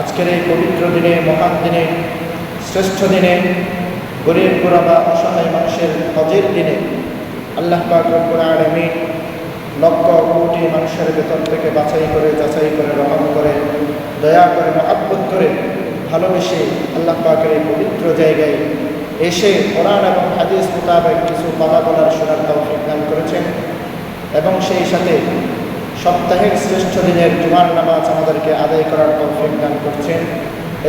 আজকের এই পবিত্র দিনে, মহান দিনে, শ্রেষ্ঠ দিনে, গরিব গোড়াবা অসহায় মানুষের হজের দিনে আল্লাহ আলামিন লক্ষ কোটি মানুষের ভেতর থেকে বাছাই করে, যাচাই করে, রহম করে, দয়া করে, মহাব্বত করে ভালোবেসে আল্লাহ পাকের এই পবিত্র জায়গায় এসে কোরআন এবং হাদিস মোতাবেক কিছু কথা বলার শোনার তৌফিক করেছেন এবং সেই সাথে সপ্তাহের শ্রেষ্ঠ দিনের জুমার নামাজ আমাদেরকে আদায় করার তৌফিক দান করছেন।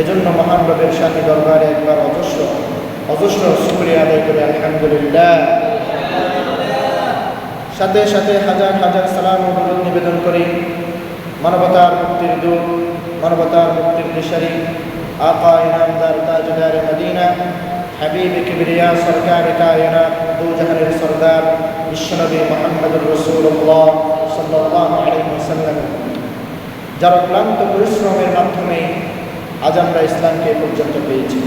এজন্য মহান রবের সাথে দরবারে একবার অজস্র অজস্র শুক্রিয়া আদায় করে, আলহামদুলিল্লাহ। সাথে সাথে হাজার হাজার সালাম দরুদ নিবেদন করি। মানবতার মুক্তির দূত, মানবতার মুক্তির দিশারি আকা ইনামদার তাজদার মদিনা, হাবিব, কিবরিয়া, সরকার, কায়নাত দু জাহানের সরদার, বিশ্বনবী মোহাম্মদুর রসুল্লাহ সাল্লাহ আলহিসাল্লাম যারা ক্লান্ত পরিশ্রমের মাধ্যমে আজ আমরা ইসলামকে পর্যন্ত পেয়েছি।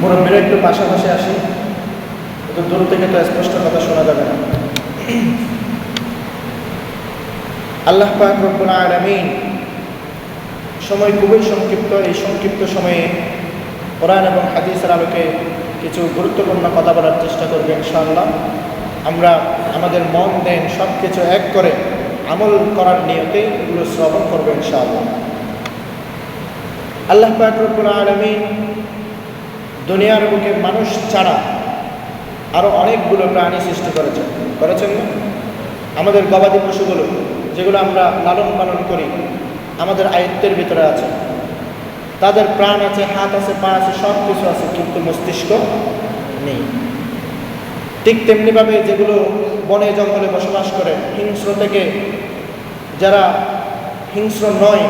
মুরব্বীরা একটু পাশাপাশি আসি। একটু দূর থেকে তো স্পষ্ট কথা শোনা যাবে না। আল্লাহ পাক আলামিন সময় খুবই সংক্ষিপ্ত, এই সংক্ষিপ্ত সময়ে কোরআন এবং হাদিসের আলোকে কিছু গুরুত্বপূর্ণ কথা বলার চেষ্টা করবে ইনশাআল্লাহ। আমরা আমাদের মন দেন সব কিছু এক করে আমল করার নিয়তে এগুলো শ্রবণ করবে ইনশাআল্লাহ। আল্লাহ পাক রব্বুল আলামিন দুনিয়ার বুকে মানুষ ছাড়া আরও অনেকগুলো প্রাণী সৃষ্টি করেছেন। করেছেন না? আমাদের গবাদি পশুগুলো, যেগুলো আমরা লালন পালন করি, আমাদের আয়ত্তের ভিতরে আছে। তাদের প্রাণ আছে, হাত আছে, পা আছে সব কিছু আছে, কিন্তু মস্তিষ্ক নেই। ঠিক তেমনিভাবে যেগুলো বনে জঙ্গলে বসবাস করে, হিংস্র থেকে যারা হিংস্র নয়,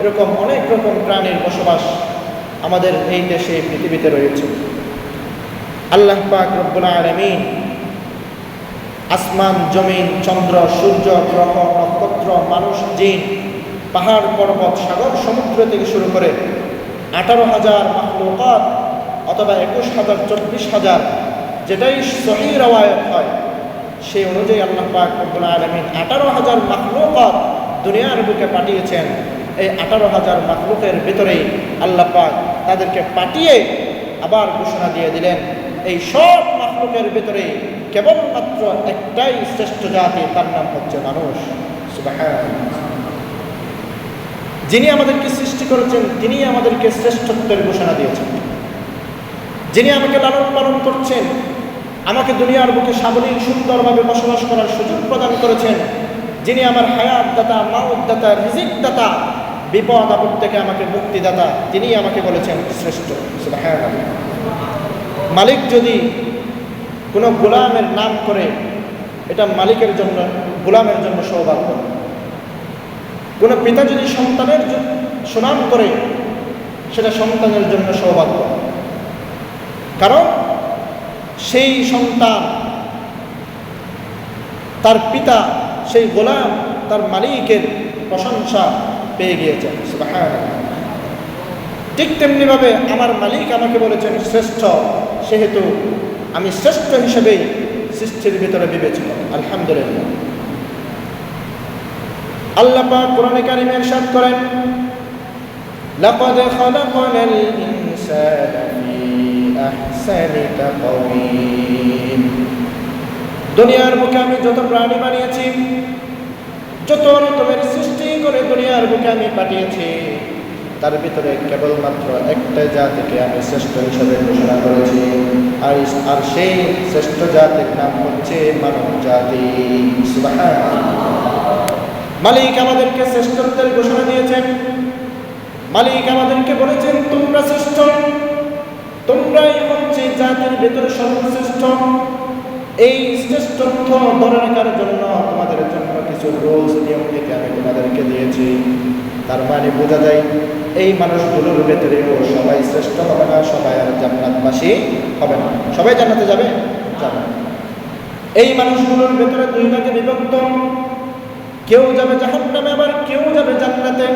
এরকম অনেক রকম প্রাণীর বসবাস আমাদের এই দেশে, পৃথিবীতে রয়েছে। আল্লাহ পাক রব্বুল আলামিন আসমান, জমিন, চন্দ্র, সূর্য, গ্রহ, নক্ষত্র, মানুষ, জিন, পাহাড়, পর্বত, সাগর, সমুদ্র থেকে শুরু করে আঠারো হাজার অথবা একুশ হাজার, চব্বিশ হাজার যেটাই সহি রওয়ায়ত হয়, সেই অনুযায়ী আল্লাহ পাক রব্বুল আলমিন আঠারো হাজার মাহলুকাত দুনিয়ার বুকে পাঠিয়েছেন। এই আঠারো হাজার মাকলুকের ভিতরেই আল্লাহ পাক তাদেরকে পাঠিয়ে আবার ঘোষণা দিয়ে দিলেন, এই সব মাকলুকের ভিতরে কেবলমাত্র একটাই শ্রেষ্ঠ জাতি, তার নাম হচ্ছে মানুষ। যিনি আমাদেরকে সৃষ্টি করেছেন, তিনি আমাদেরকে শ্রেষ্ঠত্বের ঘোষণা দিয়েছেন। যিনি আমাকে লালন পালন করছেন আমাকে দুনিয়ার বুকে সাবলীল, সুন্দরভাবে বসবাস করার সুযোগ প্রদান করেছেন, যিনি আমার হায়াত দাতা মাউদ দাতা রিজিক দাতা বিপদ আপদ থেকে আমাকে মুক্তিদাতা তিনি আমাকে বলেছেন শ্রেষ্ঠ। মালিক যদি কোনো গোলামের নাম করে, এটা মালিকের জন্য, গোলামের জন্য সৌভাগ্য। কোনো পিতা যদি সন্তানের সুনাম করে, সেটা সন্তানের জন্য সৌভাগ্য। কারণ সেই সন্তান তার পিতা সেই গোলাম তার মালিকের প্রশংসা পেয়ে গিয়েছেন সুবহানাল্লাহ। ঠিক তেমনিভাবে আমার মালিক আমাকে বলেছেন শ্রেষ্ঠ সেহেতু আমি শ্রেষ্ঠ হিসেবেই সৃষ্টির ভিতরে বিবেচিত আলহামদুলিল্লাহ আল্লাহ পাক কোরআনে কারিমে ارشاد করেন لقد خلقنا الإنسان في أحسن تقويم দুনিয়ার বুকে আমি যত প্রাণী বানিয়েছি যত রকমের সৃষ্টি করে দুনিয়ার বুকে আমি পাঠিয়েছি তার ভিতরে কেবলমাত্র একটা জাতিকে আমি শ্রেষ্ঠ হিসেবে ঘোষণা করেছি আর আর সেই শ্রেষ্ঠ জাতির নাম হচ্ছে মানব জাতি সুবহানাল্লাহ। মালিক আমাদেরকে শ্রেষ্ঠত্বের ঘোষণা দিয়েছেন মালিক আমাদেরকে বলেছেন তোমরা শ্রেষ্ঠ তোমরাই হচ্ছে জাতির ভেতরে সর্বশ্রেষ্ঠ। এই শ্রেষ্ঠত্ব ধরে রাখার জন্য তোমাদের জন্য কিছু রুলস নিয়ম নীতি আমি তোমাদেরকে দিয়েছি। তার মানে বোঝা যায়, এই মানুষগুলোর ভেতরেও সবাই শ্রেষ্ঠ হবে না, সবাই আর জান্নাতবাসী হবে না। সবাই জান্নাতে যাবে? যাবে। এই মানুষগুলোর ভেতরে দুই ভাগে বিভক্ত। কেউ যাবে জাহান্নামে, আবার কেউ যাবে জান্নাতে।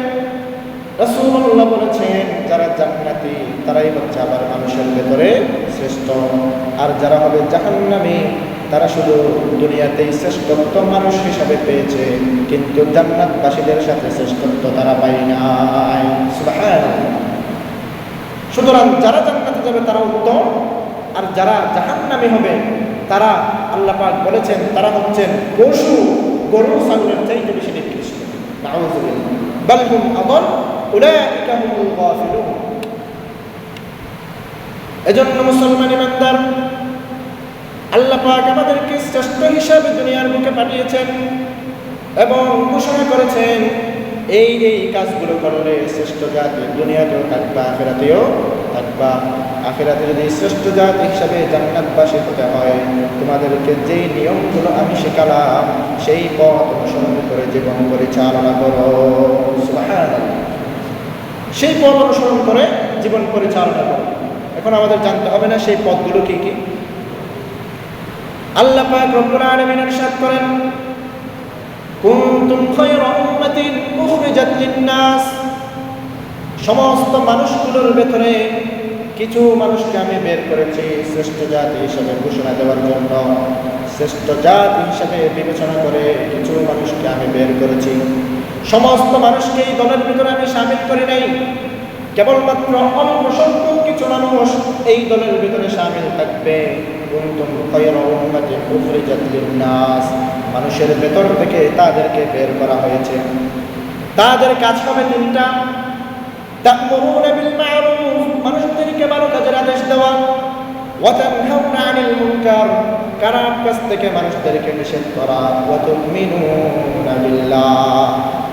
রাসূলুল্লাহ বলেছেন, যারা জান্নাতি, তারাই হচ্ছে আবার মানুষের ভেতরে শ্রেষ্ঠ। আর যারা হবে জাহান্নামী, তারা শুধু দুনিয়াতেই শ্রেষ্ঠত্ব মানুষ হিসাবে পেয়েছে, কিন্তু জান্নাতবাসীদের সাথে শ্রেষ্ঠত্ব তারা পায় নাই। সুতরাং যারা জান্নাতে যাবে, তারা উত্তম। আর যারা জাহান্নামী হবে, তারা আল্লাহ পাক বলেছেন, তারা হচ্ছেন পশু গরু, ছাগলের চাইতে বেশি নিকৃষ্ট। নাউযুবিল্লাহ। বাল হুম আদল উলাইকা হুমুল গাফিলুন এজন্য মুসলমান ইমানদার, আল্লাহ পাক আমাদেরকে শ্রেষ্ঠ হিসাবে দুনিয়ার বুকে পাঠিয়েছেন এবং ঘোষণা করেছেন, এই এই কাজগুলো করলে শ্রেষ্ঠ জাতি দুনিয়াতেও থাকবা, আখেরাতেও থাকবা। আখেরাতে যদি শ্রেষ্ঠ জাতি হিসাবে জান্নাতবাসী হতে হয়, তোমাদেরকে যেই নিয়মগুলো আমি শেখালাম, সেই পথ অনুসরণ করে জীবন পরিচালনা করো। সুবহানাল্লাহ। সেই পথ অনুসরণ করে জীবন পরিচালনা করো। এখন আমাদের জানতে হবে না সেই পথগুলো কি কি। আল্লাহ পাক রব্বুল আলামিন ইরশাদ করেন, কুনতুম খায়রা উম্মাতিন উখরিজাত লিন-নাস। সমস্ত মানুষগুলোর ভেতরে কিছু মানুষকে আমি বের করেছি শ্রেষ্ঠ জাতি হিসাবে ঘোষণা দেওয়ার জন্য। শ্রেষ্ঠ জাতি হিসাবে বিবেচনা করে কিছু মানুষকে আমি বের করেছি। সমস্ত মানুষকে এই দলের ভিতরে আমি সামিল করি নাই। কেবলমাত্র অল্প সংখ্যক কিছু মানুষ এই দলের ভিতরে সামিল থাকবে। মানুষের ভেতর থেকে তাদেরকে বের করা হয়েছে। তাদের কাজ হবে তিনটা। মানুষদেরকে ভালো কাজের আদেশ দেওয়া। কাজ থেকে মানুষদেরকে নিষেধ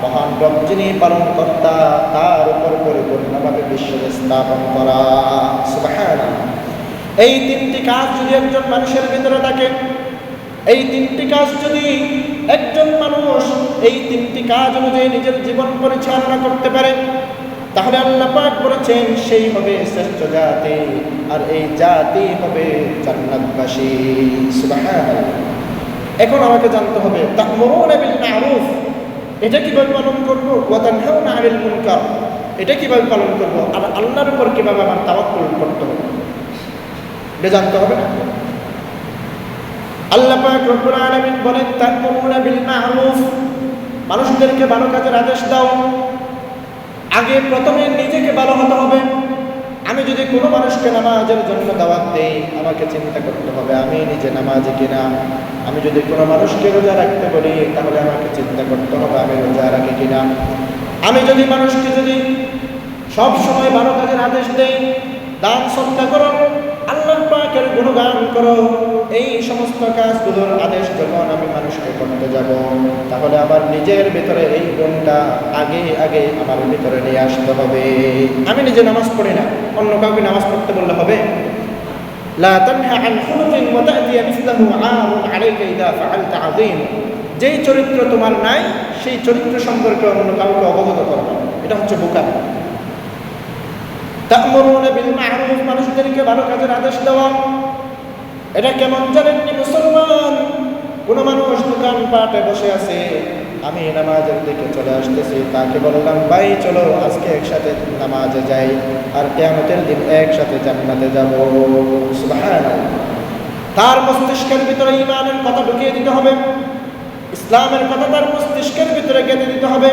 মহান রব যিনি পালন কর্তা তার উপর পরিপূর্ণভাবে বিশ্বাস স্থাপন করা। এই তিনটি কাজ যদি একজন মানুষের ভিতরে থাকে, এই তিনটি কাজ যদি একজন মানুষ এই তিনটি কাজ অনুযায়ী নিজের জীবন পরিচালনা করতে পারে, তাহলে আল্লাহ পাক বলেছেন, সেই হবে শ্রেষ্ঠ জাতি, আর এই জাতি হবে জান্নাতবাসী। এখন আমাকে জানতে হবে, তা'মুরুনা বিল মা'রুফ? এটা কীভাবে পালন করব? ওয়া না 'আনিল মুনকার। এটা কীভাবে পালন করব? আর আল্লাহর উপর কীভাবে আমার তাওয়াত পালন করতে হবে? এটা জানতে হবে না? আল্লাহ পাক রব্বুল আলামিন বলেন তাকুমুনা বিল মা'রুফ। মানুষদেরকে ভালো কাজের আদেশ দাও। আগে প্রথমে নিজেকে ভালো হতে হবে। আমি যদি কোনো মানুষকে নামাজের জন্য দাওয়াত দেই, আমাকে চিন্তা করতে হবে, আমি নিজে নামাজি কিনা? আমি যদি কোনো মানুষকে রোজা রাখতে বলি, তাহলে আমাকে চিন্তা করতে হবে, আমি রোজা রাখি কিনা? আমি যদি মানুষকে যদি সব সময় ভালো কাজের আদেশ দেই, দান সত্যাকরণ করো আল্লাহ পাকের গুণগান করো। এই সমস্ত কাজগুলোর আদেশ যখন আমি মানুষকে করতে যাব, তাহলে আমার নিজের ভিতরে এই গুণটা আগে আগে আমার ভিতরে নিয়ে আসতে হবে। আমি নিজে নামাজ পড়ি না, অন্য কাউকে নামাজ পড়তে বললে হবে? যেই চরিত্র তোমার নাই, সেই চরিত্র সম্পর্কে অন্য কাউকে অবগত করো এটা হচ্ছে বোকা। মানুষদেরকে ভালো কাজের আদেশ দেওয়া। এটা কেমন জানেননি মুসলমান? কোন মানুষ দোকান পাটে বসে আছে, আমি নামাজের দিকে চলে আসতেছি, তাকে বললাম, ভাই, চলো, আজকে একসাথে নামাজে যাই, আর কেয়ামতের দিন একসাথে জান্নাতে যাব। তার মস্তিষ্কের ভিতরে ইমানের কথা ঢুকিয়ে দিতে হবে, ইসলামের কথা তার মস্তিষ্কের ভিতরে গেঁথে দিতে হবে।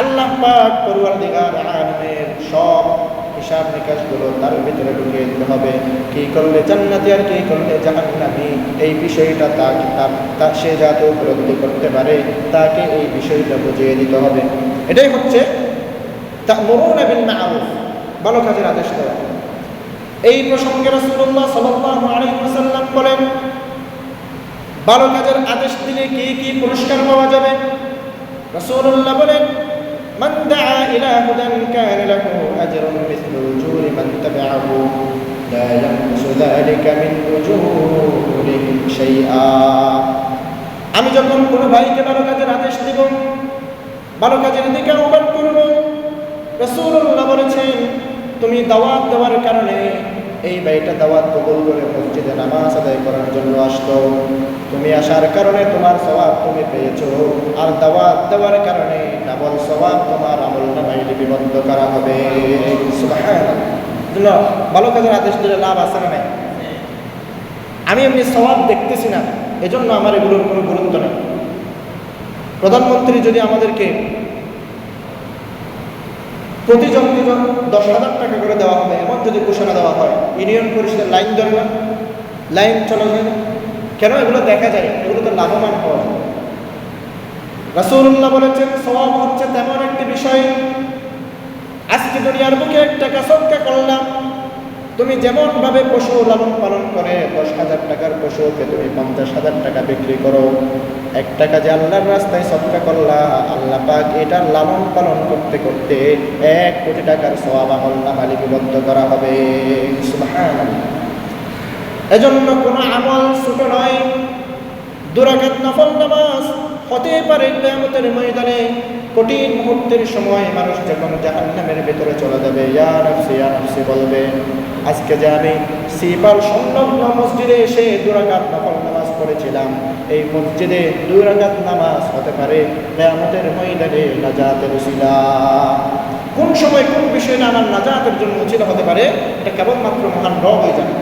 আল্লাহ পাক পরওয়ারদিগার আলমের সব হিসাব নিকাশগুলো তার ভিতরে ঢুকিয়ে দিতে হবে। কি করলে জান্নাতি আর কি করলে জাহান্নামি? এই বিষয়টা তাকে তা- সে যাতে উপলব্ধি করতে পারে, তাকে এই বিষয়টা বুঝিয়ে দিতে হবে। এটাই হচ্ছে তা মরুন বিল মারুফ। ভালো কাজের আদেশ দেওয়া। এই প্রসঙ্গে রাসূলুল্লাহ সাল্লাল্লাহু আলাইহি ওয়াসাল্লাম বলেন, ভালো কাজের আদেশ দিলে কি কি পুরস্কার পাওয়া যাবে? রাসূলুল্লাহ বলেন মান দাআ ইলা হুদান কানা লাহু আজরুন মিথলু উজুরি মান তাবিআহু লা ইয়ানকুসু যালিকা মিন উজুরিহিম শাইআ আমি যখন কোনো ভাইকে ভালো কাজের আদেশ দিব, ভালো কাজের দিকে আহ্বান করব রাসূলুল্লাহ বলেছেন, তুমি দাওয়াত দেওয়ার কারণে এই ভাইটা দাওয়াত কবুল করে মসজিদে নামাজ আদায় করার জন্য আসতো। তুমি আসার কারণে তোমার স্বভাব তুমি পেয়েছ। আর দাওয়াত দেওয়ার কারণে ডাবল স্বভাব তোমার আমল নামায় লিপিবদ্ধ করা হবে। ভালো কাজের আদেশ দিলে লাভ আছে না নাই? আমি এমনি স্বভাব দেখতেছি না, এজন্য আমার এগুলোর কোনো গুরুত্ব নেই। প্রধানমন্ত্রী যদি আমাদেরকে প্রতিজনকে দশ হাজার টাকা করে দেওয়া হবে, এমন যদি ঘোষণা দেওয়া হয়, ইউনিয়ন পরিষদের লাইন ধরবে, লাইন চলা যায় কেন এগুলো দেখা যায়? এগুলো তো লাভবান হওয়া যায়। রাসুল্লাহ বলেছেন স্বভাব হচ্ছে তেমন একটি বিষয়। আজকে দুনিয়ার বুকে একটা কাসবকে করলাম তুমি যেমন ভাবে পশু লালন পালন করে, দশ হাজার টাকার পশুকে তুমি পঞ্চাশ হাজার টাকা বিক্রি করো। এক টাকা যে আল্লাহর রাস্তায় সৎকা করলা, আল্লাহ পাক এটা লালন পালন করতে করতে এক কোটি টাকার আমল নামা লিপিবদ্ধ করা হবে। এজন্য কোনো আমল ছোট নয়। দুরাকাত নফল নামাজ হতে পারে কিয়ামতের ময়দানে। কঠিন মুহূর্তের সময় মানুষ যখন জাহান্নামের ভেতরে চলে যাবে, ইয়া নাফসি ইয়া নাফসি বলবে, আজকে যে আমি সিপাল সংলগ্ন মসজিদে এসে দুরাকাত নফল নামাজ পড়েছিলাম, এই মসজিদে দুই রাকাত নামাজ হতে পারে কিয়ামতের ময়দানে নাজাতের উসিলা। কোন সময় কোন বিষয়টা আমার নাজাতের জন্য উচিত হতে পারে, এটা কেবলমাত্র মহান রব হয়ে যাবে।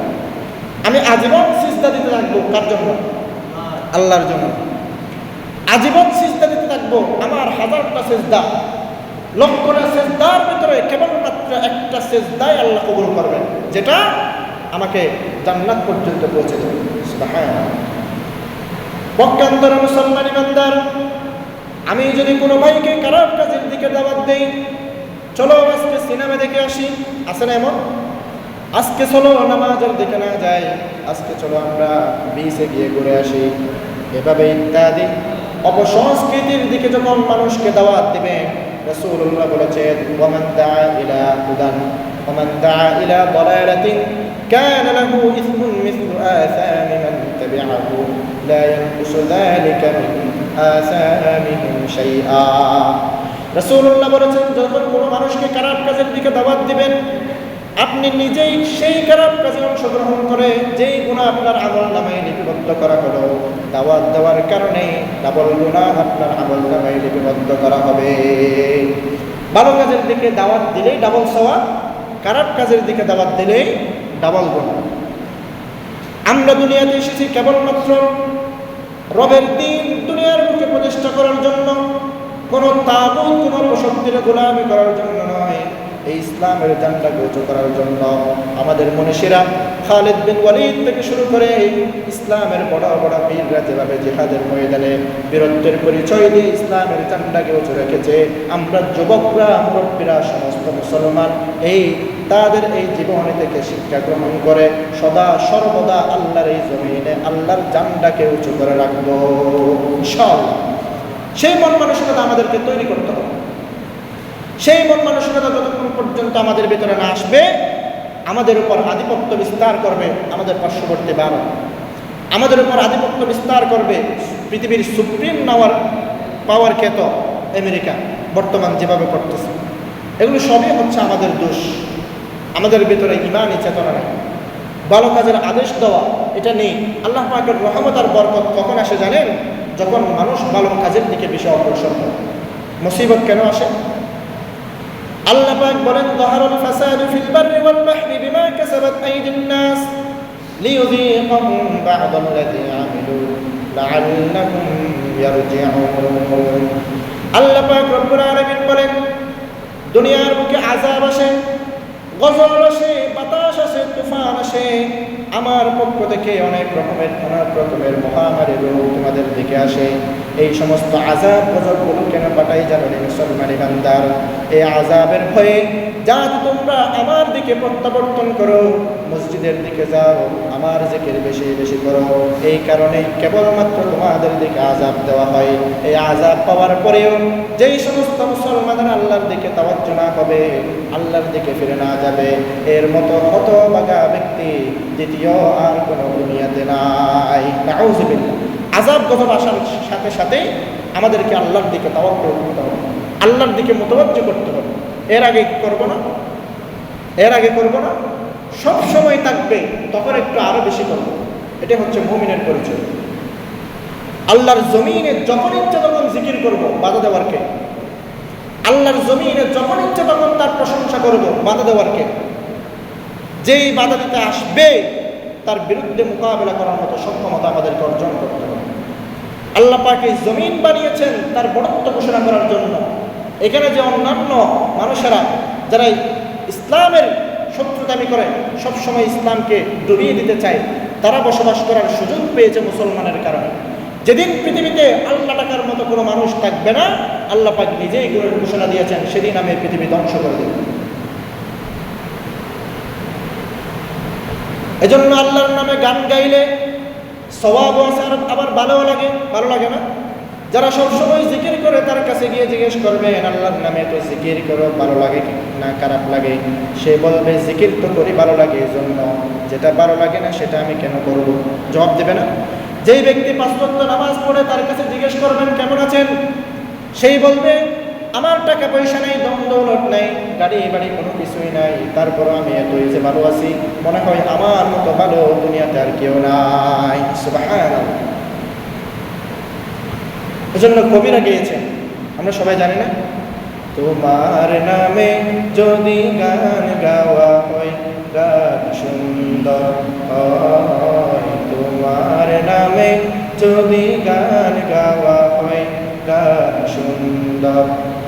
আমি আজীবন সিজদা দিতে থাকব, কার জন্য? আল্লাহর জন্য। আজীবন সিজদা দিতে থাকব, আমার সেজদা। লক্ষটা সেজদার ভিতরে কেবলমাত্র একটা সেজদাই আল্লাহ কবুল করবেন, যেটা আমাকে জান্নাত পর্যন্ত পৌঁছে দেবে। সুবহানাল্লাহ। পক্ষান্তরে মুসলমান ইমানদার আমি যদি কোনো ভাইকে খারাপ কাজের দিকে দাওয়াত দেই, চলো আজকে সিনেমা দেখে আসি, আছে না এমন? আজকে চলো নামাজের দেখে না যাই, আজকে চলো আমরা বিচে গিয়ে ঘুরে আসি। এভাবে ইত্যাদি। অপসংস্কৃতির দিকে যখন মানুষকে দাওয়াত দিবে রাসূলুল্লাহ বলেছেন ওয়ামান দা ইলা হুদান ওয়ামান দা ইলা দালালাতিন كان له إثم مثل آثام من تبعه لا ينقص ذلك من آثامهم شيئا রাসূলুল্লাহ বলেছেন যখন কোনো মানুষকে খারাপ কাজের দিকে দাওয়াত দিবেন আপনি নিজেই সেই খারাপ কাজে অংশগ্রহণ করে যেই গুণা আপনার আমল নামায় লিপিবদ্ধ করা হলো দাওয়াত দেওয়ার কারণে ডাবল গুণা আপনার আমল নামায় লিপিবদ্ধ করা হবে। ভালো কাজের দিকে দাওয়াত দিলেই ডাবল সওয়াব, খারাপ কাজের দিকে দাওয়াত দিলেই ডাবল গুণা আমরা দুনিয়াতে এসেছি কেবলমাত্র রবের দিন দুনিয়ার মুখে প্রতিষ্ঠা করার জন্য, কোনো তাবুত, কোনো প্রশক্তির গোলামি করার জন্য নয়। এই ইসলামের জানটাকে উঁচু করার জন্য আমাদের মনীষীরা খালেদ বিন ওয়ালিদ থেকে শুরু করে ইসলামের বড় বড় বীররা যেভাবে জেহাদের ময়দানে বীরত্বের পরিচয় দিয়ে ইসলামের জানটাকে উঁচু রেখেছে, আমরা যুবকরা, মুরব্বীরা, সমস্ত মুসলমান, এই তাদের এই জীবনী থেকে শিক্ষা গ্রহণ করে সদা সর্বদা আল্লাহর এই জমিনে, আল্লাহর জানটাকে উঁচু করে রাখব, ইনশাআল্লাহ। সেই মন মানসিকতা আমাদেরকে তৈরি করতে হবে। সেই মন মানসিকতা যতক্ষণ পর্যন্ত আমাদের ভেতরে না আসবে, আমাদের উপর আধিপত্য বিস্তার করবে আমাদের পার্শ্ববর্তী ভারত আমাদের উপর আধিপত্য বিস্তার করবে পৃথিবীর সুপ্রিম নাওয়ার পাওয়ার খ্যাত আমেরিকা, বর্তমান যেভাবে করতেছে। এগুলো সবই হচ্ছে আমাদের দোষ, আমাদের ভেতরে ইমানই চেতনা নেই। ভালো কাজের আদেশ দেওয়া, এটা নেই। আল্লাহ পাকের রহমত আর বরকত কখন আসে জানেন? যখন মানুষ ভালো কাজের দিকে বেশি অগ্রসর হয়। মুসিবত কেন আসে? আল্লাহ পাক বলেন যাহারুল ফাসাদু ফিল বাররি ওয়াল বাহরি বিমা কাসাবাত আইদিন নাস লিয়ুযীকাহুম বা'দ আল্লাযী আমিলু লা'আল্লাহুম ইয়ারজি'উন। আল্লাহ পাক রব্বুল আলামিন বলেন, দুনিয়ার বুকে আযাব আসে গজল আসে, বাতাস আসে, তুফান আসে। আমার পক্ষ থেকে অনেক রকমের অনেক রকমের মহামারী রোগ তোমাদের দিকে আসে। এই সমস্ত আজাব গজলগুলো কেন পাঠাই জানো রে মুসলমান ইমানদার এই আজাবের ভয়ে যা তোমরা আমার দিকে প্রত্যাবর্তন করো, মসজিদের দিকে যাও, আমার জিকির বেশি বেশি করো। এই কারণে কেবলমাত্র তোমাদের দিকে আজাব দেওয়া হয়। এই আজাব পাওয়ার পরেও যেই সমস্ত মুসলমানরা আল্লাহর দিকে তাওয়াজ্জ না হবে আল্লাহর দিকে ফিরে না যাবে, এর মতো হতবাগা ব্যক্তি দ্বিতীয় আর কোনো দুনিয়াতে নাই। নাউজুবিল্লাহ আজাব গজব আসার সাথে সাথেই আমাদেরকে আল্লাহর দিকে তাওয়াক্কুল করতে হবে। আল্লাহর দিকে মোতবজ্জ করতে হবে। এর আগে করব না। এর আগে করব না। সব সময় থাকবে, তখন একটু আরও বেশি করব। এটা হচ্ছে মুমিনের পরিচয়। আল্লাহর জমিনে যখন ইচ্ছে তখন জিকির করব, বাধা দেওয়ার কে? আল্লাহর জমিনে যখন ইচ্ছে তখন তার প্রশংসা করব, বাধা দেওয়ার কে? যেই বাধা দিতে আসবে, তার বিরুদ্ধে মোকাবেলা করার মতো সক্ষমতা আমাদেরকে অর্জন করতে হবে। আল্লাহ পাকে জমিন বানিয়েছেন তার বড়ত্ব ঘোষণা করার জন্য। এখানে যে অন্যান্য মানুষেরা যারা ইসলামের শত্রু দাবি করে সবসময় ইসলামকে ডুবিয়ে দিতে চায়, তারা বসবাস করার সুযোগ পেয়েছে মুসলমানের কারণে। যেদিন পৃথিবীতে আল্লাহ টাকার মতো কোনো মানুষ থাকবে না, আল্লাহ পাক নিজেই ঘোষণা দিয়েছেন, সেদিন আমি পৃথিবী ধ্বংস করে দেব। এজন্য আল্লাহর নামে গান গাইলে স্বভাব আছে আর আবার ভালোও লাগে, ভালো লাগে না? যারা সবসময় জিকির করে, তার কাছে গিয়ে জিজ্ঞেস করবেন আল্লাহর নামে তো জিকির করো, ভালো লাগে না, খারাপ লাগে? সে বলবে, জিকির তো করি, ভালো লাগে এই জন্য যেটা ভালো লাগে না, সেটা আমি কেন করব? জবাব দেবে না? যেই ব্যক্তি পাঁচ নামাজ পড়ে, তার কাছে জিজ্ঞেস করবেন, কেমন আছেন? সেই বলবে আমার টাকা পয়সা নেই দম দৌলত নেই গাড়ি বাড়ি কোনো কিছুই নাই, তারপরও আমি এত যে ভালো আছি, মনে হয় আমার মতো ভালো দুনিয়াতে আর কেউ নাই। এজন্য কবিরা গিয়েছেন। আমরা সবাই জানি না? তোমার নামে যদি গান গাওয়া হয়, গান সুন্দর হয়। তোমার নামে যদি গান গাওয়া হয়, গান সুন্দর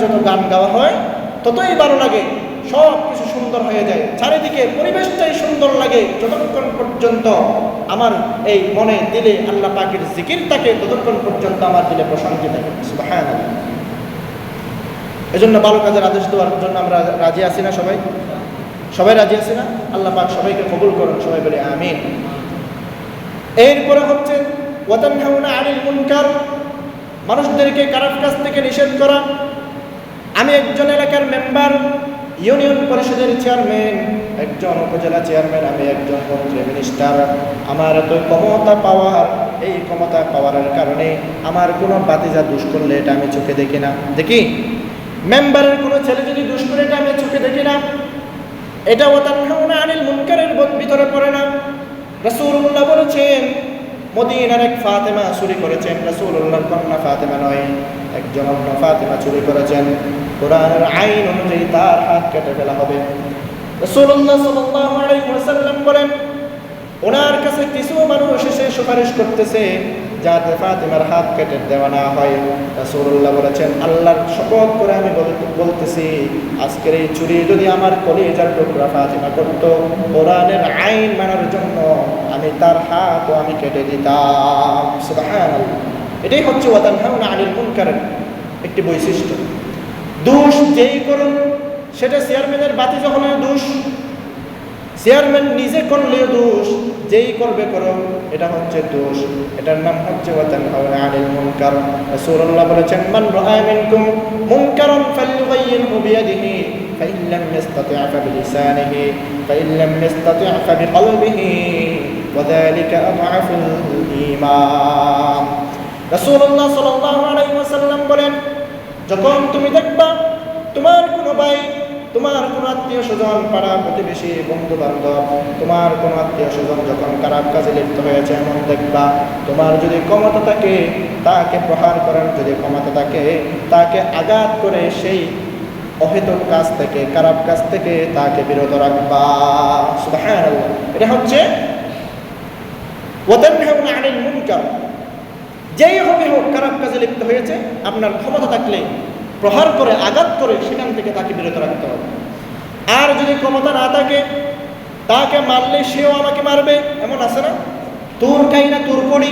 যত গান গাওয়া হয়, ততই ভালো লাগে। সব কিছু সুন্দর হয়ে যায়। চারিদিকে পরিবেশটাই সুন্দর লাগে যতক্ষণ পর্যন্ত আমার এই মনে, দিলে আল্লাহ পাকের জিকির থাকে, ততক্ষণ পর্যন্ত আমার দিলে প্রশান্তি থাকে। সুবহানাল্লাহ। এজন্য ভালো কাজের আদেশ দেওয়ার জন্য আমরা রাজি আছি না সবাই? সবাই রাজি আছি না? আল্লাহ পাক সবাইকে কবুল করুন, সবাই বলে আমিন। এরপরে হচ্ছে ওয়াতানহাউনা আনিল মুনকার। মানুষদেরকে খারাপ কাজ থেকে নিষেধ করা। আমি একজন এলাকার মেম্বার, ইউনিয়ন পরিষদের চেয়ারম্যান, একজন উপজেলা চেয়ারম্যান, আমি একজন মন্ত্রী মিনিস্টার আমার এত ক্ষমতা পাওয়ার, এই ক্ষমতা পাওয়ার কারণে আমার কোনো বাতিজা দুষ করলে এটা আমি চোখে দেখি না। দেখি, মেম্বারের কোনো ছেলে যদি দুষ করে এটা আমি চোখে দেখি না। এটা ওতানহাউনা আনিল মুনকারের ভিতরে পড়ে না। রাসূলুল্লাহ বলেছেন, মদিনার এক ফাতেমা চুরি করেছেন। রাসূলুল্লাহর কন্যা ফাতেমা নয়। একজন অন্য ফাতেমা চুরি করেছেন। কোরআনের আইন অনুযায়ী তার হাত কেটে ফেলা হবে। রাসূলুল্লাহ সাল্লাল্লাহু আলাইহি ওয়াসাল্লাম বলেন, ওনার কাছে কিছু মানুষ এসে সুপারিশ করতেছে যাতে ফাতিমার হাত কেটে দেওয়া না হয়। রাসূলুল্লাহ বলেছেন, আল্লাহর শপথ করে আমি বল- বলতেছি, আজকের এই চুরি যদি আমার কলিজার টুকরা ফাতিমা করত, কোরআনের আইন মানার জন্য আমি তার হাতও আমি কেটে দিতাম। সুবহানাল্লাহ। এটাই হচ্ছে ওয়াতানহাউনা আনিল মুনকারের একটি বৈশিষ্ট্য দোষ যেই করুন সেটা চেয়ারম্যানের বাতি যখন দোষ চেয়ারম্যান নিজে করলেও দোষ যেই করবে করো এটা হচ্ছে দোষ এটার নাম হচ্ছে ওয়াতান হাওয়া আনিল মুনকার রাসূলুল্লাহ বলেছেন মান রাআ মিনকুম মুনকারান ফালইয়ুগাইয়িরহু বিয়াদিহি فإن لم يستطع فبلسانه فإن لم يستطع فبقلبه وذلك أضعف الإيمان আলাইহি ওয়াসাল্লাম বলেন, যখন তুমি দেখবা তোমার কোনো ভাই, তোমার কোনো আত্মীয় স্বজন পাড়া প্রতিবেশী বন্ধু বান্ধব তোমার কোনো আত্মীয় স্বজন যখন খারাপ কাজে লিপ্ত হয়েছে, এমন দেখবা তোমার যদি ক্ষমতা থাকে, তাকে প্রহার করার যদি ক্ষমতা থাকে, তাকে আঘাত করে সেই অহেতুক কাজ থেকে, খারাপ কাজ থেকে তাকে বিরত রাখবা। এটা হচ্ছে ওয়াতানহাউনা আনিল মুনকার। যেই হবে হোক, খারাপ কাজে লিপ্ত হয়েছে, আপনার ক্ষমতা থাকলে প্রহার করে, আঘাত করে সেখান থেকে তাকে বিরত রাখতে হবে। আর যদি ক্ষমতা না থাকে, তাকে মারলে সেও আমাকে মারবে, এমন আছে না? তোর কাই না তোর করি,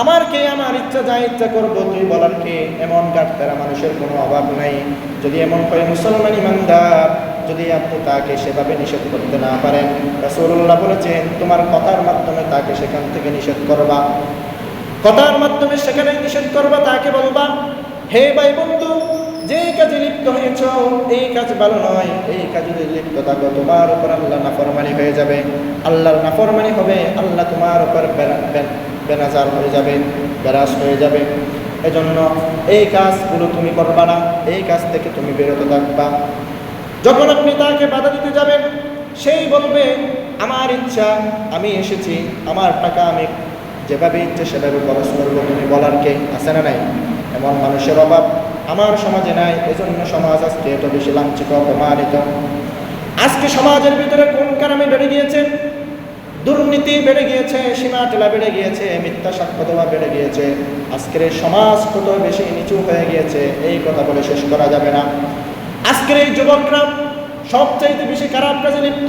আমার কে আমার ইচ্ছা, যা ইচ্ছা করব, তুই বলার কে? এমন গাটতারা মানুষের কোনো অভাব নাই। যদি এমন হয়, মুসলমান ইমানদার, যদি আপনি তাকে সেভাবে নিষেধ করতে না পারেন, রাসূলুল্লাহ বলেছেন, তোমার কথার মাধ্যমে তাকে সেখান থেকে নিষেধ করবা। কথার মাধ্যমে সেখানে নিষেধ করবা, তাকে বলবা, হে ভাই বন্ধু যে কাজে লিপ্ত হয়েছ, এই কাজ ভালো নয়। এই কাজে লিপ্ত থাকো, তোমার উপর আল্লাহ নাফরমানি হয়ে যাবে। আল্লাহর নাফরমানি হবে, আল্লাহ তোমার উপর বেনা- বেনাজার হয়ে যাবে বেরাস হয়ে যাবে। এজন্য এই কাজগুলো তুমি করবা না, এই কাজ থেকে তুমি বিরত থাকবা। যখন আপনি তাকে বাধা দিতে যাবেন, সেই বলবে, আমার ইচ্ছা, আমি এসেছি, আমার টাকা আমি যেভাবে ইচ্ছে সেভাবে খরচ করব তুমি বলার কে আছে না নাই? এমন মানুষের অভাব আমার সমাজে নাই, এজন্য সমাজ আজকে এত বেশি লাঞ্ছিত, অপমানিত। আজকে সমাজের ভিতরে কোন কারণে বেড়ে গিয়েছে? দুর্নীতি বেড়ে গিয়েছে, সীমা টেলা বেড়ে গিয়েছে, মিথ্যা সাক্ষ্য বেড়ে গিয়েছে। আজকের সমাজ কত বেশি নিচু হয়ে গিয়েছে, এই কথা বলে শেষ করা যাবে না। আজকের এই যুবকরা সবচাইতে বেশি খারাপ কাজে লিপ্ত?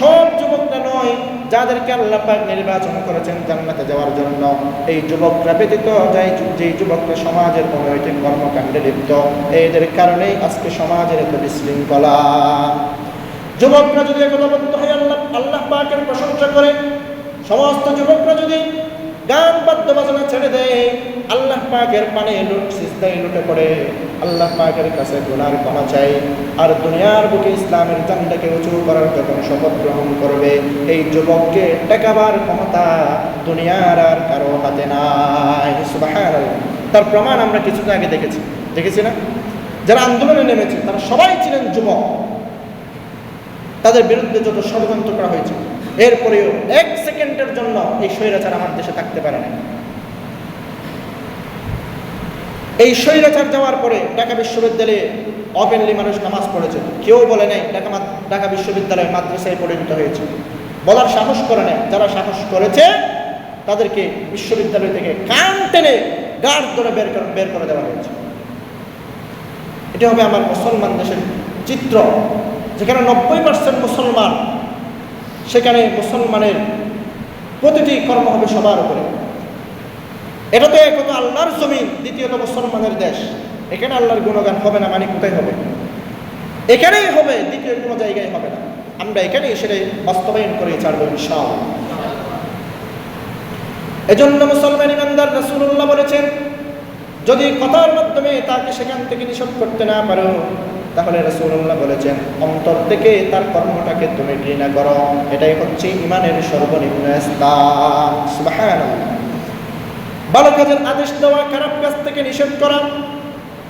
সব যুবকরা নয় যাদেরকে আল্লাহ পাক নির্বাচন করেছেন জান্নাতে যাওয়ার জন্য, এই যুবকরা ব্যতীত যাই যেই যুবকরা সমাজের অনৈতিক কর্মকাণ্ডে লিপ্ত, এদের কারণেই আজকে সমাজের এত বিশৃঙ্খলা। যুবকরা যদি একতাবদ্ধ হয়ে আল্লাহ আল্লাহ পাকের প্রশংসা করে, সমস্ত যুবকরা যদি গান বাদ্য বাজনা ছেড়ে দেয় আল্লাহ পাকের পানে সিজদায় লুটে পড়ে। আল্লাহ পাকের কাছে গুনার ক্ষমা চাই। আর দুনিয়ার বুকে ইসলামের জানটাকে উঁচু করার যখন শপথ গ্রহণ করবে, এই যুবককে টেকাবার ক্ষমতা দুনিয়ার আর কারও হাতে নাই। তার প্রমাণ আমরা কিছুদিন আগে দেখেছি। দেখেছি না? যারা আন্দোলনে নেমেছে, তারা সবাই ছিলেন যুবক। তাদের বিরুদ্ধে যত ষড়যন্ত্র করা হয়েছে, এরপরেও এক জন্য এই স্বৈরাচার আমার দেশে থাকতে পারে না এই স্বৈরাচার যাওয়ার পরে ঢাকা বিশ্ববিদ্যালয়ে অপেনলি মানুষ নামাজ পড়েছে। কেউ বলে নাই, ঢাকা ঢাকা বিশ্ববিদ্যালয় মাদ্রাসায় পরিণত হয়েছে। বলার সাহস করে নাই। যারা সাহস করেছে, তাদেরকে বিশ্ববিদ্যালয় থেকে কান টেনে গাঢ় ধরে বের করে বের করে দেওয়া হয়েছে। এটা হবে আমার মুসলমান দেশের চিত্র। যেখানে নব্বই পার্সেন্ট মুসলমান, সেখানে মুসলমানের প্রতিটি কর্ম হবে সবার উপরে। এটা তো হতো আল্লাহর জমিন, দ্বিতীয়ত মুসলমানের দেশ। এখানে আল্লাহর গুণগান হবে না মানে কোথায় হবে? এখানেই হবে, দ্বিতীয় কোনো জায়গায় হবে না। আমরা এখানেই সেটাই বাস্তবায়ন করে ছাড়বো ইনশাল এজন্য মুসলমান ইমানদার রাসূলুল্লাহ বলেছেন, যদি কথার মাধ্যমে তাকে সেখান থেকে নিষেধ করতে না পারো তাহলে রসুল্লাহ বলেছেন, অন্তর থেকে তার কর্মটাকে তুমি ঘৃণা করো। এটাই হচ্ছে ইমানের সর্বনিম্ন স্থান। ভালো কাজের আদেশ দেওয়া, খারাপ কাজ থেকে নিষেধ করা,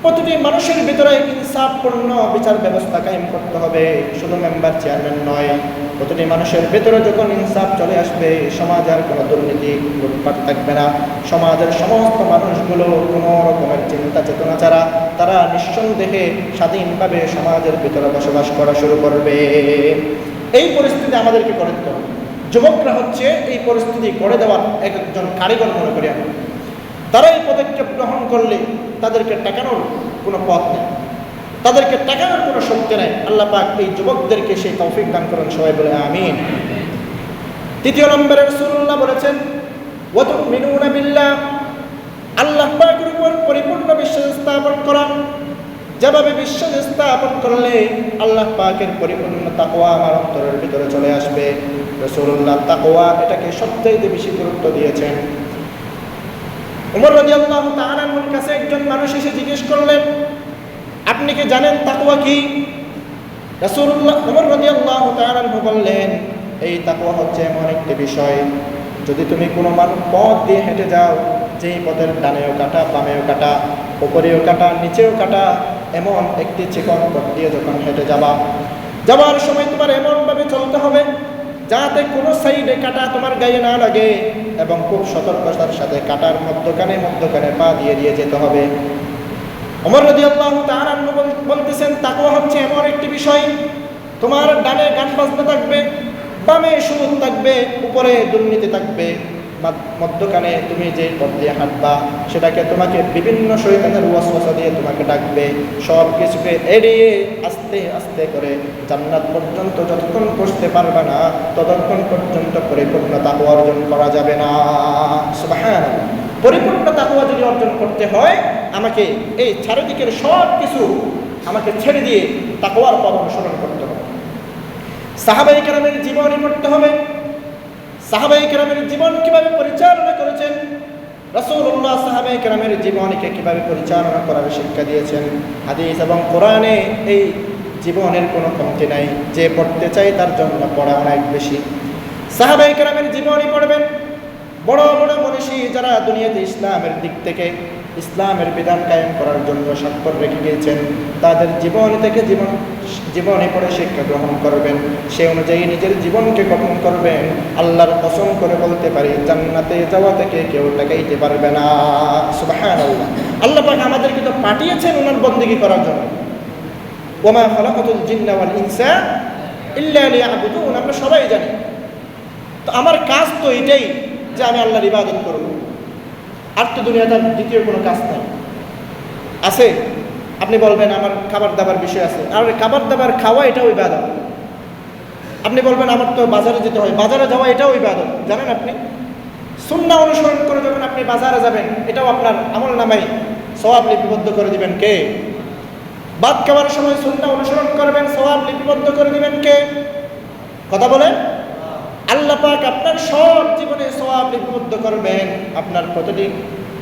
প্রতিটি মানুষের ভিতরে ইনসাফপূর্ণ বিচার ব্যবস্থা কায়েম করতে হবে। শুধু মেম্বার চেয়ারম্যান নয় প্রতিটি মানুষের ভেতরে যখন ইনসাফ চলে আসবে, সমাজ আর কোনো দুর্নীতি লুটপাট থাকবে না। সমাজের সমস্ত মানুষগুলো কোনো রকমের চিন্তা চেতনা ছাড়া, তারা নিঃসন্দেহে স্বাধীনভাবে সমাজের ভিতরে বসবাস করা শুরু করবে। এই পরিস্থিতি আমাদেরকে করে দিতে যুবকরা হচ্ছে এই পরিস্থিতি করে দেওয়ার এক একজন কারিগর মনে করি আমি। তারা এই পদক্ষেপ গ্রহণ করলে তাদেরকে টাকানোর কোনো পথ নেই। তাদেরকে টাকানোর কোনো শক্তি নেই। আল্লাহ পাক এই যুবকদেরকে সেই তৌফিক দান করেন, সবাই বলে আমিন। তৃতীয় নম্বরে রসুল্লাহ বলেছেন ওয়াত মিনুনা বিল্লাহ। আল্লাহ পাকের উপর পরিপূর্ণ বিশ্বাস স্থাপন করা। যেভাবে বিশ্বাস স্থাপন করলে আল্লাহ পাকের পরিপূর্ণ তাকওয়া আমার অন্তরের ভিতরে চলে আসবে। রসুল্লাহ তাকওয়া এটাকে সবচাইতে বেশি গুরুত্ব দিয়েছেন। উমর রাদিয়াল্লাহু তাআলার কাছে একজন মানুষ এসে জিজ্ঞেস করলেন আপনি কি জানেন তাকওয়া কি? বললেন, এই তাকওয়া হচ্ছে এমন একটি বিষয়, যদি তুমি কোনো মানুষ পথ দিয়ে হেঁটে যাও, যেই পথের ডানেও কাটা, বামেও কাটা, উপরেও কাটা, নিচেও কাটা, এমন একটি চিকন পথ দিয়ে যখন হেঁটে যাবা যাওয়ার সময় তোমার এমনভাবে চলতে হবে, যাতে কোনো সাইডে কাটা তোমার গায়ে না লাগে এবং খুব সতর্কতার সাথে কাটার মধ্যখানে মধ্যখানে পা দিয়ে দিয়ে যেতে হবে। অমর রদি আল্লাহ তার বলতেছেন তাকুয়া হচ্ছে এমন একটি বিষয়, তোমার ডানে গান বাজতে থাকবে, বামে সুদ থাকবে, উপরে দুর্নীতি থাকবে মধ্যখানে তুমি যে পথ দিয়ে হাঁটবা, সেটাকে তোমাকে বিভিন্ন শৈতানের ওয়াসওয়াসা দিয়ে তোমাকে ডাকবে সব কিছুকে এড়িয়ে আস্তে আস্তে করে জান্নাত পর্যন্ত যতক্ষণ পৌঁছতে পারবে না, ততক্ষণ পর্যন্ত পরিপূর্ণ তাকুয়া অর্জন করা যাবে না। সুবহানাল্লাহ। পরিপূর্ণ তাকুয়া যদি অর্জন করতে হয়, আমাকে এই চারিদিকের সব কিছু আমাকে ছেড়ে দিয়ে তাকুয়ার পথ অনুসরণ করতে হবে। সাহাবাই কেরামের জীবনী পড়তে হবে। সাহাবাই কেরামের জীবন কীভাবে পরিচালনা করেছেন? রসুল্লাহ সাহাবাই কেরামের জীবনীকে কীভাবে পরিচালনা করার শিক্ষা দিয়েছেন? হাদিস এবং কোরআনে এই জীবনের কোনো কমতি নাই। যে পড়তে চাই তার জন্য পড়া অনেক বেশি। সাহাবাই কেরামের জীবনী পড়বেন। বড় বড় মনীষী যারা দুনিয়াতে ইসলামের দিক থেকে ইসলামের বিধান কায়েম করার জন্য স্বাক্ষর রেখে গিয়েছেন, তাদের জীবন থেকে জীবন, জীবনে পড়ে শিক্ষা গ্রহণ করবেন। সে অনুযায়ী নিজের জীবনকে গঠন করবেন। আল্লাহর কসম করে বলতে পারি, জান্নাতে যাওয়া থেকে কেউ টাকাইতে পারবে না। সুবাহান আল্লাহ পাক আমাদেরকে তো পাঠিয়েছেন ওনার বন্দিগি করার জন্য। ওমা ফলাকতুল জিন্না ওয়াল ইনসা ইল্লা লিয়াবুদুন, আমরা সবাই জানি। তো আমার কাজ তো এটাই যে আমি আল্লাহর ইবাদত করব। আর তো দুনিয়াতে দ্বিতীয় কোনো কাজ নাই। আছে, আপনি বলবেন আমার খাবার দাবার বিষয় আছে। আর খাবার দাবার খাওয়া এটাও ইবাদত। আপনি বলবেন আমার তো বাজারে যেতে হয়। বাজারে যাওয়া এটাও ইবাদত। জানেন আপনি? সুন্না অনুসরণ করে যখন আপনি বাজারে যাবেন, এটাও আপনার আমল নামাই সবাব লিপিবদ্ধ করে দিবেন কে? বাদ খাওয়ার সময় সুন্না অনুসরণ করবেন সবাব লিপিবদ্ধ করে দিবেন কে? কথা বলেন? আল্লাহ পাক আপনার সব জীবনে সবাব লিপিবদ্ধ করবেন। আপনার প্রতিটি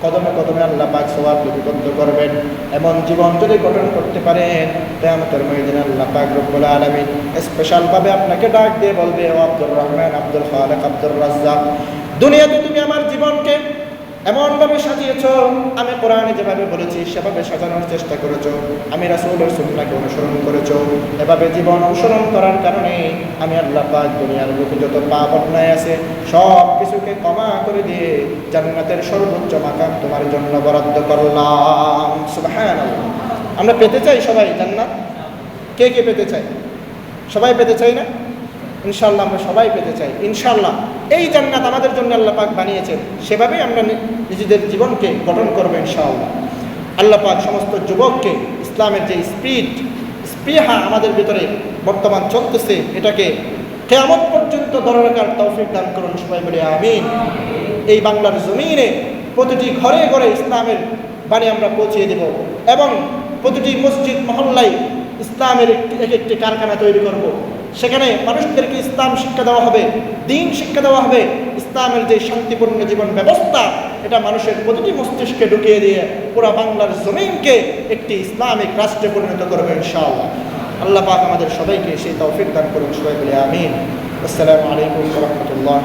কদমে কদমে আল্লাহ পাক লিপিবদ্ধ করবেন। এমন জীবন যদি গঠন করতে পারেন তেমতের মহিদিন আল্লাহ পাক রব্বুল আলমী স্পেশালভাবে আপনাকে ডাক দিয়ে বলবে, ও আব্দুর রহমান, আব্দুল খালেক, আব্দুর রাজ্জাক, দুনিয়াতে তুমি আমার জীবনকে এমনভাবে সাজিয়েছ, আমি কোরআনে যেভাবে বলেছি, সেভাবে সাজানোর চেষ্টা করেছ, আমি রাসূলের সুন্নাহকে অনুসরণ করেছ, এভাবে জীবন অনুসরণ করার কারণে আমি আল্লাহ পাক দুনিয়ার বুকে যত পাপ অন্যায় আছে সব কিছুকে ক্ষমা করে দিয়ে জান্নাতের সর্বোচ্চ মাকাম তোমার জন্য বরাদ্দ করলাম। হ্যাঁ আমরা পেতে চাই সবাই জান্নাত? কে কে পেতে চাই সবাই পেতে চাই না? ইনশাল্লাহ আমরা সবাই পেতে চাই। ইনশাল্লাহ এই জান্নাত আমাদের জন্য আল্লাহ পাক বানিয়েছেন। সেভাবেই আমরা নিজেদের জীবনকে গঠন করব ইনশাআল্লাহ। আল্লাহ পাক সমস্ত যুবককে ইসলামের যে স্পিড, স্পৃহা আমাদের ভিতরে বর্তমান চলতেছে, এটাকে কেয়ামত পর্যন্ত ধরে রাখার তৌফিক দান করুন সবাই বলে আমিন। এই বাংলার জমিনে প্রতিটি ঘরে ঘরে ইসলামের বাণী আমরা পৌঁছিয়ে দেব এবং প্রতিটি মসজিদ মহল্লায় ইসলামের একটি এক একটি কারখানা তৈরি করব। সেখানে মানুষদেরকে ইসলাম শিক্ষা দেওয়া হবে, দিন শিক্ষা দেওয়া হবে। ইসলামের যে শান্তিপূর্ণ জীবন ব্যবস্থা, এটা মানুষের প্রতিটি মস্তিষ্কে ঢুকিয়ে দিয়ে পুরা বাংলার জমিনকে একটি ইসলামিক রাষ্ট্রে পরিণত করবে ইনশাআল্লাহ। আল্লাহ পাক আমাদের সবাইকে সেই তৌফিক দান করুন। সবাই বলে আমিন। আসসালামু আলাইকুম রহমতুল্লাহ